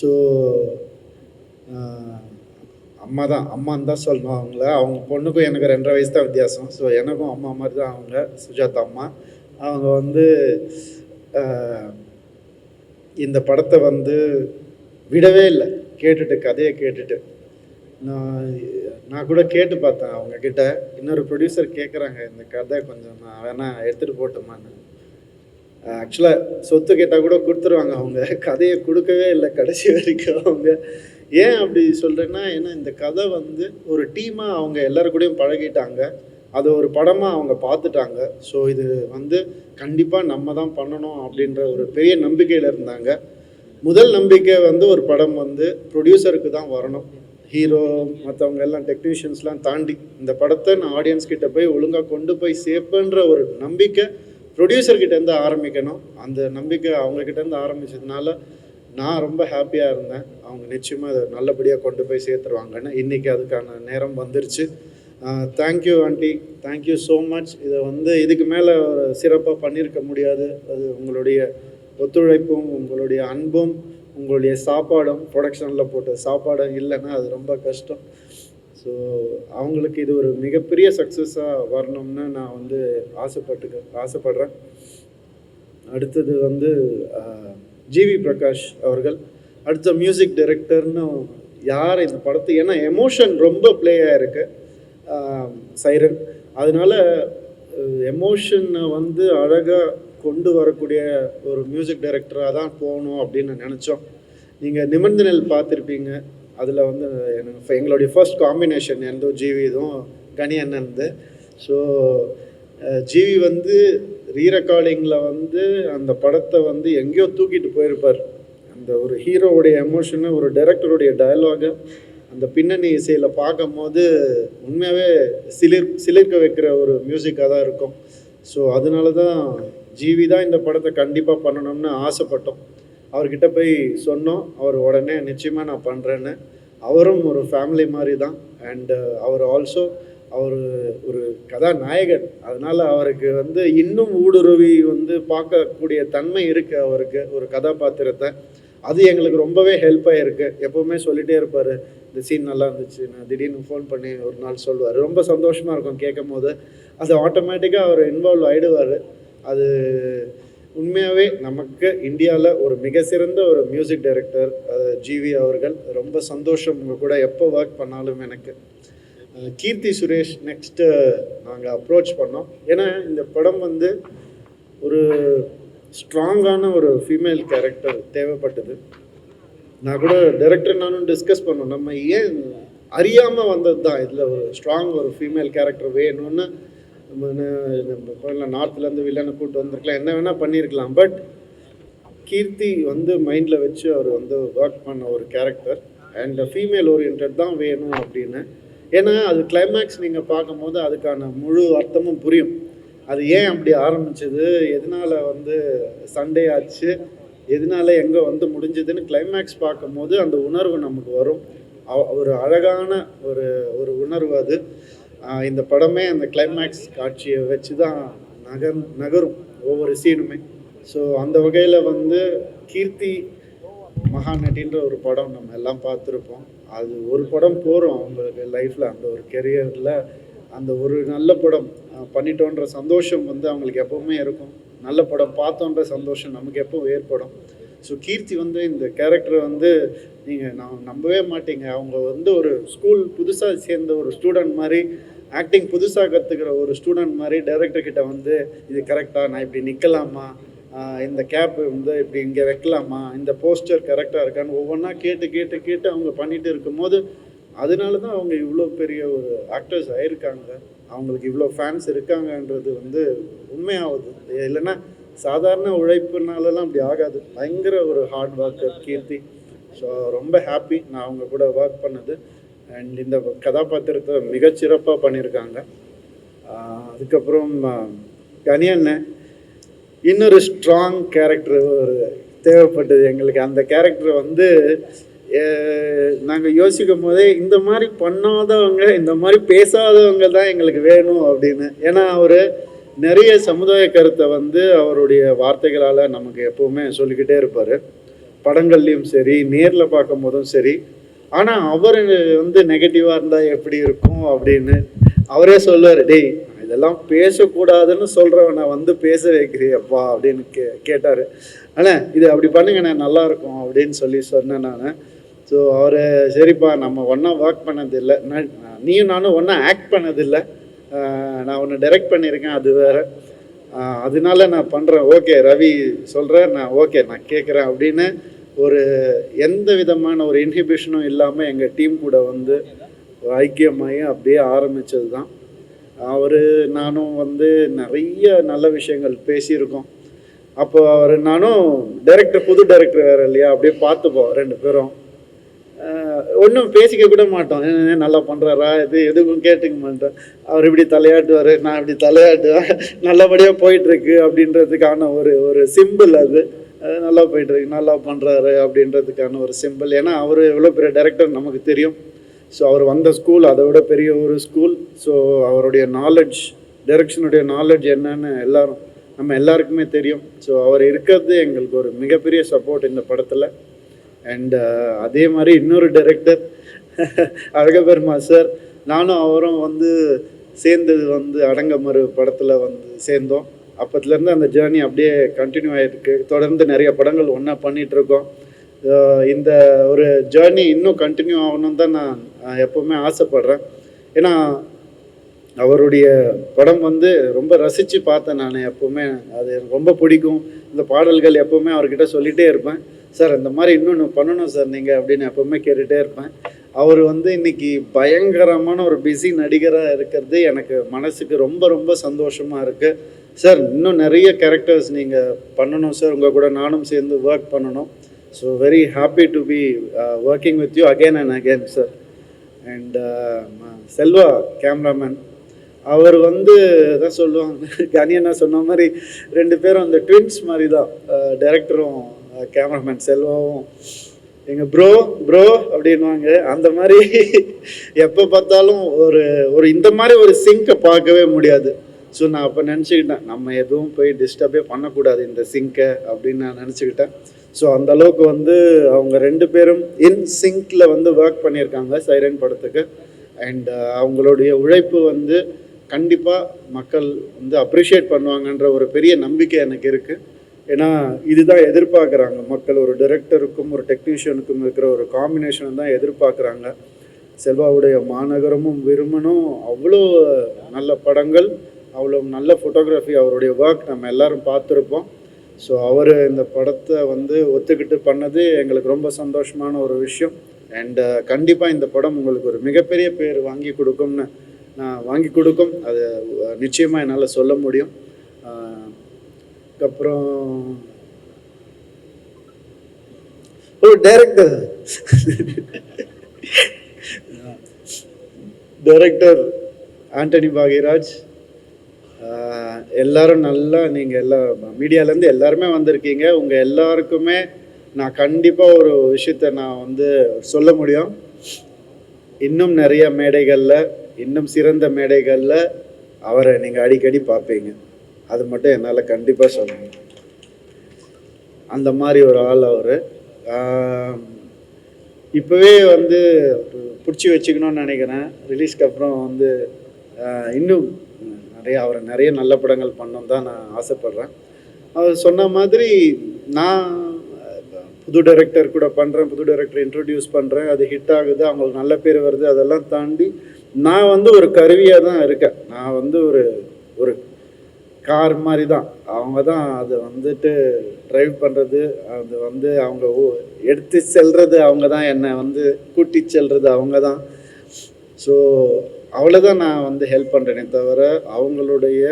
So அம்மா தான் அம்மான்னு தான் சொல்லணும் அவங்கள. அவங்க பொண்ணுக்கும் எனக்கு ரெண்டரை வயசு தான் வித்தியாசம். ஸோ எனக்கும் அம்மா மாதிரி தான் அவங்க சுஜாதா அம்மா. அவங்க வந்து இந்த படத்தை வந்து விடவே இல்லை. கேட்டுட்டு கதையை கேட்டுட்டு. நான் நான் கூட கேட்டு பார்த்தேன் அவங்கக்கிட்ட இன்னொரு ப்ரொடியூசர் கேட்குறாங்க இந்த கதை கொஞ்சம் நான் வேணால் எடுத்துகிட்டு போட்டுமான்னு. ஆக்சுவலாக சொத்து கேட்டால் கூட கொடுத்துருவாங்க அவங்க. கதையை கொடுக்கவே இல்லை கடைசி வரைக்கும் அவங்க. ஏன் அப்படி சொல்கிறேன்னா ஏன்னா இந்த கதை வந்து ஒரு டீமாக அவங்க எல்லாருக்கூடையும் கூடயும் பழகிட்டாங்க. அதை ஒரு படமாக அவங்க பார்த்துட்டாங்க. ஸோ இது வந்து கண்டிப்பாக நம்ம தான் பண்ணணும் அப்படின்ற ஒரு பெரிய நம்பிக்கையில் இருந்தாங்க. முதல் நம்பிக்கை வந்து ஒரு படம் வந்து ப்ரொடியூசருக்கு தான் வரணும். ஹீரோ மற்றவங்க எல்லாம் டெக்னீஷியன்ஸ்லாம் தாண்டி இந்த படத்தை நான் ஆடியன்ஸ் கிட்ட போய் ஒழுங்காக கொண்டு போய் சேர்ப்பேன்ற ஒரு நம்பிக்கை ப்ரொடியூசர் ஆரம்பிக்கணும். அந்த நம்பிக்கை அவங்கக்கிட்டேருந்து ஆரம்பித்ததுனால நான் ரொம்ப ஹாப்பியாக இருந்தேன். அவங்க நிச்சயமாக அதை நல்லபடியாக கொண்டு போய் சேர்த்துருவாங்கன்னு இன்றைக்கி அதுக்கான நேரம் வந்துருச்சு. Thank you aunty thank you so much இதை வந்து இதுக்கு மேலே ஒரு சிறப்பாக பண்ணியிருக்க முடியாது. அது உங்களுடைய ஒத்துழைப்பும் உங்களுடைய அன்பும் உங்களுடைய சாப்பாடும் ப்ரொடக்ஷனில் போட்ட சாப்பாடும் இல்லைன்னா அது ரொம்ப கஷ்டம். ஸோ அவங்களுக்கு இது ஒரு மிகப்பெரிய சக்ஸஸாக வரணும்னு நான் வந்து ஆசைப்பட்டுக்க ஆசைப்படுறேன். அடுத்தது வந்து ஜிவி பிரகாஷ் அவர்கள் அடுத்த மியூசிக் டைரக்டர்னு யார் இந்த படத்து ஏன்னா எமோஷன் ரொம்ப ப்ளே ஆயிருக்கு சைரன். அதனால எமோஷனை வந்து அழகாக கொண்டு வரக்கூடிய ஒரு மியூசிக் டைரக்டராக தான் போகணும் அப்படின்னு நினச்சோம். நீங்கள் நிபந்தனைகள் பார்த்துருப்பீங்க. அதில் வந்து எனக்கு எங்களுடைய ஃபர்ஸ்ட் காம்பினேஷன் எந்தோ ஜிவி இதுவும் கனி அண்ணன்து. ஸோ ஜிவி வந்து ரீரெக்கார்டிங்கில் வந்து அந்த படத்தை வந்து எங்கேயோ தூக்கிட்டு போயிருப்பார். அந்த ஒரு ஹீரோவுடைய எமோஷனை ஒரு டைரக்டருடைய டயலாகை அந்த பின்னணி இசையில் பார்க்கும்போது உண்மையாகவே சிலிர் சிலிர்க்க வைக்கிற ஒரு மியூசிக்காக தான் இருக்கும். ஸோ அதனால தான் ஜீவி தான் இந்த படத்தை கண்டிப்பாக பண்ணணும்னு ஆசைப்பட்டோம். அவர்கிட்ட போய் சொன்னோம். அவர் உடனே நிச்சயமாக நான் பண்ணுறேன்னு அவரும் ஒரு ஃபேமிலி மாதிரி தான் அண்டு uh, அவர் ஆல்சோ அவர் ஒரு கதாநாயகன். அதனால் அவருக்கு வந்து இன்னும் ஊடுருவி வந்து பார்க்கக்கூடிய தன்மை இருக்குது அவருக்கு ஒரு கதாபாத்திரத்தை. அது எங்களுக்கு ரொம்பவே ஹெல்ப்பாக இருக்குது எப்போவுமே சொல்லிகிட்டே இருப்பார் இந்த சீன் நல்லா இருந்துச்சு. நான் திடீர்னு ஃபோன் பண்ணி ஒரு நாள் சொல்லுவார். ரொம்ப சந்தோஷமாக இருக்கும் கேட்கும் போது அது ஆட்டோமேட்டிக்காக அவர் இன்வால்வ் ஆகிடுவார் அது உண்மையாகவே நமக்கு இந்தியாவில் ஒரு மிக சிறந்த ஒரு மியூசிக் டைரக்டர் ஜிவி அவர்கள். ரொம்ப சந்தோஷம் உங்கள் கூட எப்போ ஒர்க் பண்ணாலும் எனக்கு. கீர்த்தி சுரேஷ் நெக்ஸ்ட்டு நாங்கள் அப்ரோச் பண்ணோம். ஏன்னா இந்த படம் வந்து ஒரு ஸ்ட்ராங்கான ஒரு ஃபீமேல் கேரக்டர் தேவைப்பட்டது. நான் கூட டைரக்டர் நானும் டிஸ்கஸ் பண்ணோம். நம்ம ஏன் அறியாமல் வந்தது தான் இதில் ஒரு ஸ்ட்ராங் ஒரு ஃபீமேல் கேரக்டர் வேணும்னு நம்ம நம்ம நார்த்லேருந்து வில்லனை கூப்பிட்டு வந்திருக்கலாம். என்ன வேணால் பண்ணியிருக்கலாம் பட் கீர்த்தி வந்து மைண்டில் வச்சு அவர் வந்து ஒர்க் பண்ண ஒரு கேரக்டர் அண்ட் ஃபீமேல் ஓரியன்ட் தான் வேணும் அப்படின்னு. ஏன்னா அது கிளைமேக்ஸ் நீங்கள் பார்க்கும்போது அதுக்கான முழு அர்த்தமும் புரியும். அது ஏன் அப்படி ஆரம்பிச்சது? எதனால் வந்து சண்டே ஆச்சு? எதனால எங்கே வந்து முடிஞ்சதுன்னு கிளைமேக்ஸ் பார்க்கும்போது அந்த உணர்வு நமக்கு வரும். அவ- ஒரு அழகான ஒரு ஒரு உணர்வு அது. இந்த படமே அந்த கிளைமேக்ஸ் காட்சியை வச்சு தான் நகர் நகரும் ஒவ்வொரு சீனுமே ஸோ அந்த வகையில் வந்து கீர்த்தி மகாநட்டின்ற ஒரு படம் நம்ம எல்லாம் பார்த்துருப்போம். அது ஒரு படம் போகிறோம் அவங்களுக்கு லைஃப்பில் அந்த ஒரு கெரியரில் அந்த ஒரு நல்ல படம் பண்ணிட்டோன்ற சந்தோஷம் வந்து அவங்களுக்கு எப்பவுமே இருக்கும். நல்ல படம் பார்த்தோன்ற சந்தோஷம் நமக்கு எப்போ ஏற்படும். ஸோ கீர்த்தி வந்து இந்த கேரக்டரை வந்து நீங்கள் நான் நம்பவே மாட்டீங்க. அவங்க வந்து ஒரு ஸ்கூல் புதுசாக சேர்ந்த ஒரு ஸ்டூடெண்ட் மாதிரி ஆக்டிங் புதுசாக கற்றுக்கிற ஒரு ஸ்டூடெண்ட் மாதிரி டைரக்டர் கிட்ட வந்து இது கரெக்டாக நான் இப்படி நிற்கலாமா இந்த கேப் வந்து இப்படி இங்கே வைக்கலாமா? இந்த போஸ்டர் கரெக்டாக இருக்கான்னு ஒவ்வொன்றா கேட்டு கேட்டு கேட்டு அவங்க பண்ணிகிட்டு இருக்கும்போது அதனால தான் அவங்க இவ்வளோ பெரிய ஒரு ஆக்டர்ஸ் ஆயிருக்காங்க. அவங்களுக்கு இவ்வளோ ஃபேன்ஸ் இருக்காங்கன்றது வந்து உண்மையாகுது இல்லைன்னா சாதாரண உழைப்புனாலலாம் அப்படி ஆகாது. பயங்கர ஒரு ஹார்ட் ஒர்க்கர் கீர்த்தி. ஸோ ரொம்ப ஹாப்பி நான் அவங்க கூட ஒர்க் பண்ணது. அண்ட் இந்த கதாபாத்திரத்தை மிகச்சிறப்பாக பண்ணியிருக்காங்க அதுக்கப்புறம் கனியண்ணன் கனி அண்ணன் இன்னொரு ஸ்ட்ராங் கேரக்டர் ஒரு தேவைப்பட்டது எங்களுக்கு. அந்த கேரக்டர் வந்து நாங்கள் யோசிக்கும் போதே இந்த மாதிரி பண்ணாதவங்க இந்த மாதிரி பேசாதவங்க தான் எங்களுக்கு வேணும் அப்படின்னு. ஏன்னா அவர் நிறைய சமுதாய கருத்தை வந்து அவருடைய வார்த்தைகளால் நமக்கு எப்போவுமே சொல்லிக்கிட்டே இருப்பார். படங்கள்லையும் சரி நேரில் பார்க்கும் போதும் சரி. ஆனால் அவர் வந்து நெகட்டிவாக இருந்தால் எப்படி இருக்கும் அப்படின்னு அவரே சொல்லுவார். டேய் இதெல்லாம் பேசக்கூடாதுன்னு சொல்கிறவனை வந்து பேச வைக்கிறியப்பா அப்படின்னு கே கேட்டார். ஆனால் இது அப்படி பண்ணுங்கண்ணே நல்லாயிருக்கும் அப்படின்னு சொல்லி சொன்னேன் நான். ஸோ அவர் சரிப்பா நம்ம ஒன்றா ஒர்க் பண்ணதில்லை. நான் நீயும் நானும் ஒன்றா ஆக்ட் பண்ணதில்லை. நான் ஒன்று டைரக்ட் பண்ணியிருக்கேன் அது வேறு. அதனால நான் பண்ணுறேன் ஓகே ரவி சொல்கிறேன் நான் ஓகே நான் கேட்குறேன் அப்படின்னு ஒரு எந்த விதமான ஒரு இன்ஹிபிஷனும் இல்லாமல் எங்கள் டீம் கூட வந்து ஒரு ஐக்கியமாகி அப்படியே ஆரம்பித்தது தான் அவர் நானும் வந்து நிறைய நல்ல விஷயங்கள் பேசியிருக்கோம். அப்போ அவர் நானும் டைரக்டர் புது டைரக்டர் வேறு இல்லையா அப்படியே பார்த்துப்போம் ரெண்டு பேரும். ஒன்றும் பேசிக்க கூட மாட்டோம். நல்லா பண்ணுறாரா இது எதுவும் கேட்டுக்க மாட்டோம். அவர் இப்படி தலையாட்டுவார் நான் இப்படி தலையாட்டுவேன். நல்லபடியாக போயிட்டுருக்கு அப்படின்றதுக்கான ஒரு ஒரு சிம்பிள் அது. நல்லா போயிட்டுருக்கு. நல்லா பண்ணுறாரு அப்படின்றதுக்கான ஒரு சிம்பிள் ஏன்னா அவர் எவ்வளோ பெரிய டைரக்டர் நமக்கு தெரியும். ஸோ அவர் வந்த ஸ்கூல் அதை விட பெரிய ஒரு ஸ்கூல் ஸோ அவருடைய நாலேஜ் டைரக்ஷனுடைய நாலெட்ஜ் என்னன்னு எல்லாரும் நம்ம எல்லாருக்குமே தெரியும். ஸோ அவர் இருக்கிறது எங்களுக்கு ஒரு மிகப்பெரிய சப்போர்ட் இந்த படத்தில். அண்ட் uh, அதே மாதிரி இன்னொரு டைரக்டர் அழகபெருமா சார் நானும் அவரும் வந்து சேர்ந்தது வந்து அடங்கமறு படத்தில் வந்து சேர்ந்தோம். அப்பத்துலேருந்து அந்த ஜேர்னி அப்படியே கண்டினியூ ஆகிருக்கு தொடர்ந்து நிறைய படங்கள் ஒன்றா பண்ணிகிட்ருக்கோம் இந்த ஒரு ஜேர்னி இன்னும் கண்டினியூ ஆகணும் தான் நான் எப்போவுமே ஆசைப்பட்றேன். ஏன்னா அவருடைய படம் வந்து ரொம்ப ரசித்து பார்த்தேன் நான் எப்போவுமே. அது எனக்கு ரொம்ப பிடிக்கும். இந்த பாடல்கள் எப்போவுமே அவர்கிட்ட சொல்லிகிட்டே இருப்பேன். சார் இந்த மாதிரி இன்னொன்று பண்ணணும் சார் நீங்கள் அப்படின்னு எப்போவுமே கேட்டுகிட்டே இருப்பேன். அவர் வந்து இன்னைக்கு பயங்கரமான ஒரு பிஸி நடிகராக இருக்கிறது எனக்கு மனசுக்கு ரொம்ப ரொம்ப சந்தோஷமாக இருக்குது சார் இன்னும் நிறைய கேரக்டர்ஸ் நீங்கள் பண்ணணும் சார். உங்கள் கூட நானும் சேர்ந்து ஒர்க் பண்ணணும். So very happy to be working with you again and again sir and Selva cameraman அவர் வந்து தான் சொல்லுவாங்க. கனியண்ணா என்ன சொன்ன மாதிரி ரெண்டு பேரும் அந்த ட்வின்ஸ் மாதிரி தான் டேரக்டரும் uh, கேமராமேன் செல்வாவும். எங்கள் ப்ரோ ப்ரோ அப்படின்வாங்க அந்த மாதிரி எப்போ பார்த்தாலும் ஒரு ஒரு இந்த மாதிரி ஒரு சிங்கை பார்க்கவே முடியாது. ஸோ நான் அப்போ நினச்சிக்கிட்டேன் நம்ம எதுவும் போய் டிஸ்டர்பே பண்ணக்கூடாது இந்த சிங்கை அப்படின்னு நான் நினச்சிக்கிட்டேன். ஸோ அந்த அளவுக்கு வந்து அவங்க ரெண்டு பேரும் இன் சிங்கில் வந்து ஒர்க் பண்ணியிருக்காங்க சைரன் படத்துக்கு. அண்ட் அவங்களுடைய உழைப்பு வந்து கண்டிப்பாக மக்கள் வந்து அப்ரிஷியேட் பண்ணுவாங்கன்ற ஒரு பெரிய நம்பிக்கை எனக்கு இருக்குது ஏன்னா இதுதான் எதிர்பார்க்குறாங்க. மக்கள் ஒரு டைரக்டருக்கும் ஒரு டெக்னீஷியனுக்கும் இருக்கிற ஒரு காம்பினேஷன் தான் எதிர்பார்க்குறாங்க. செல்வாவுடைய மாநகரமும் விரும்பணும் அவ்வளோ நல்ல படங்கள் அவ்வளோ நல்ல ஃபோட்டோகிராஃபி அவருடைய ஒர்க் நம்ம எல்லோரும் பார்த்துருப்போம். ஸோ அவர் இந்த படத்தை வந்து ஒத்துக்கிட்டு பண்ணது எங்களுக்கு ரொம்ப சந்தோஷமான ஒரு விஷயம். அண்ட் கண்டிப்பாக இந்த படம் உங்களுக்கு ஒரு மிகப்பெரிய பேர் வாங்கி கொடுக்கும்னு நான் வாங்கி கொடுக்கும். அது நிச்சயமாக என்னால் சொல்ல முடியும். அதுக்கப்புறம் ஓ டைரக்டர் டைரக்டர் ஆண்டனி பாகிராஜ் எல்லாரும் நல்லா நீங்கள் எல்லா மீடியாலேருந்து எல்லாருமே வந்திருக்கீங்க. உங்கள் எல்லாருக்குமே நான் கண்டிப்பாக ஒரு விஷயத்த நான் வந்து சொல்ல முடியும். இன்னும் நிறைய மேடைகளில் இன்னும் சிறந்த மேடைகளில் அவரை நீங்கள் அடிக்கடி பார்ப்பீங்க. அது மட்டும் என்னால் கண்டிப்பாக சொல்லணும் அந்த மாதிரி ஒரு ஆள் அவர். இப்போவே வந்து பிடிச்சி வச்சுக்கணும்னு நினைக்கிறேன். ரிலீஸ்க்கு அப்புறம் வந்து இன்னும் நிறைய அவரை நிறைய நல்ல படங்கள் பண்ணணும் தான் நான் ஆசைப்பட்றேன். அவர் சொன்ன மாதிரி நான் புது டைரக்டர் கூட பண்ணுறேன் புது டைரக்டர் இன்ட்ரடியூஸ் பண்ணுறேன் அது ஹிட் ஆகுது அவங்களுக்கு நல்ல பேர் வருது அதெல்லாம் தாண்டி நான் வந்து ஒரு கருவியாக தான் இருக்கேன். நான் வந்து ஒரு ஒரு கார் மாதிரி தான் அவங்க தான் அதை வந்துட்டு ட்ரைவ் பண்ணுறது அது வந்து அவங்க எடுத்து செல்றது அவங்க தான் என்னை வந்து கூட்டி செல்றது அவங்க தான் ஸோ அவ்வளோதான் நான் வந்து ஹெல்ப் பண்ணுறேனே தவிர அவங்களுடைய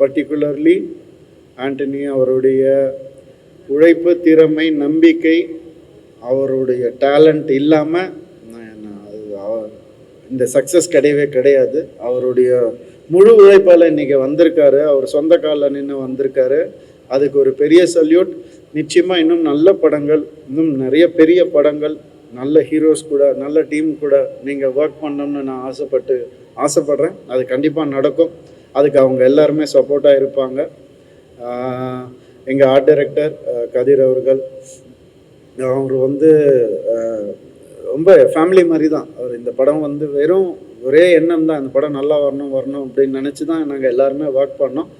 பர்டிகுலர்லி ஆண்டனி அவருடைய உழைப்பு திறமை நம்பிக்கை அவருடைய டேலண்ட் இல்லாமல் நான் இந்த சக்ஸஸ் கிடையவே கிடையாது. அவருடைய முழு உழைப்பால் இன்னைக்கு வந்திருக்காரு. அவர் சொந்த காலில் நின்று வந்திருக்காரு. அதுக்கு ஒரு பெரிய சல்யூட் நிச்சயமாக இன்னும் நல்ல படங்கள் இன்னும் நிறைய பெரிய படங்கள் நல்ல ஹீரோஸ் கூட நல்ல டீம் கூட நீங்கள் ஒர்க் பண்ணணும்னு நான் ஆசைப்பட்டு ஆசைப்பட்றேன். அது கண்டிப்பாக நடக்கும். அதுக்கு அவங்க எல்லாருமே சப்போர்ட்டாக இருப்பாங்க. எங்கள் ஆர்ட் டைரக்டர் கதிர் அவர்கள். அவர் வந்து ரொம்ப ஃபேமிலி மாதிரி தான் அவர் இந்த படம் வந்து வெறும் ஒரே எண்ணம் தான் இந்த படம் நல்லா வரணும் வரணும் அப்படின்னு நினச்சி தான் நாங்கள் எல்லாருமே ஒர்க் பண்ணோம்.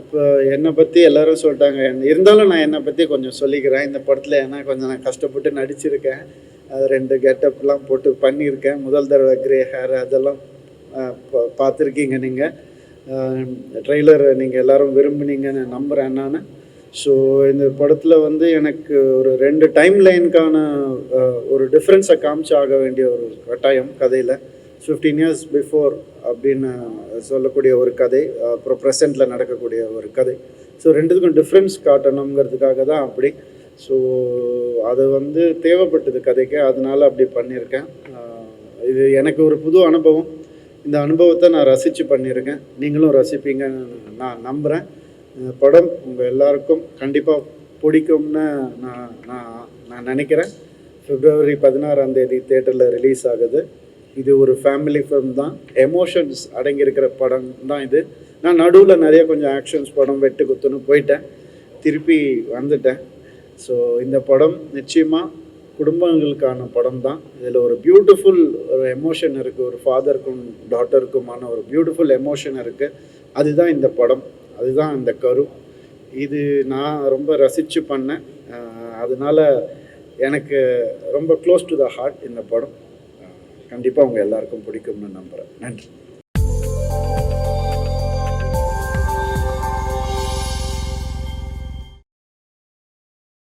இப்போ என்னை பற்றி எல்லாரும் சொல்லிட்டாங்க. இருந்தாலும் நான் என்னை பற்றி கொஞ்சம் சொல்லிக்கிறேன். இந்த படத்தில் ஏன்னா கொஞ்சம் நான் கஷ்டப்பட்டு நடிச்சிருக்கேன். அது ரெண்டு கெட்டப்லாம் போட்டு பண்ணியிருக்கேன். முதல் தடவை கிரே ஹேர் அதெல்லாம் பா- பார்த்துருக்கீங்க நீங்கள் ட்ரெய்லர் நீங்கள் எல்லாரும் விரும்புனீங்கன்னு நம்புகிறேன் நான். ஸோ இந்த படத்தில் வந்து எனக்கு ஒரு ரெண்டு டைம் லைனுக்கான ஒரு டிஃப்ரென்ஸை காமிச்சு ஆக வேண்டிய ஒரு கட்டாயம் கதையில். ஃபிஃப்டீன் இயர்ஸ் பிஃபோர் அப்படின்னு சொல்லக்கூடிய ஒரு கதை அப்புறம் ப்ரெசென்ட்டில் நடக்கக்கூடிய ஒரு கதை. ஸோ ரெண்டுத்துக்கும் டிஃப்ரென்ஸ் காட்டணுங்கிறதுக்காக தான் அப்படி. ஸோ அது வந்து தேவைப்பட்டது கதைக்கு அதனால் அப்படி பண்ணியிருக்கேன். இது எனக்கு ஒரு புது அனுபவம். இந்த அனுபவத்தை நான் ரசித்து பண்ணியிருக்கேன். நீங்களும் ரசிப்பீங்கன்னு நான் நம்புகிறேன் இந்த படம் உங்கள் எல்லாருக்கும் கண்டிப்பாக பிடிக்கும்னு நான் நான் நான் நினைக்கிறேன். பிப்ரவரி பதினாறாம் தேதி தேட்டரில் ரிலீஸ் ஆகுது. இது ஒரு ஃபேமிலி ஃபிலிம் தான். எமோஷன்ஸ் அடங்கியிருக்கிற படம் தான் இது. நான் நடுவில் நிறைய கொஞ்சம் ஆக்ஷன்ஸ் படம் வெட்டு குத்துன்னு போயிட்டேன். திருப்பி வந்துட்டேன். ஸோ இந்த படம் நிச்சயமாக குடும்பங்களுக்கான படம் தான். இதில் ஒரு பியூட்டிஃபுல் ஒரு எமோஷன் இருக்குது ஒரு ஃபாதருக்கும் டாட்டருக்குமான ஒரு பியூட்டிஃபுல் எமோஷன் இருக்குது அதுதான் இந்த படம். அதுதான் இந்த கரு. இது நான் ரொம்ப ரசித்து பண்ணேன். அதனால் அதனால எனக்கு ரொம்ப க்ளோஸ் டு த ஹார்ட் இந்த படம். கண்டிப்பாக அவங்க எல்லாருக்கும் பிடிக்கும்னு நம்புகிறேன் நன்றி.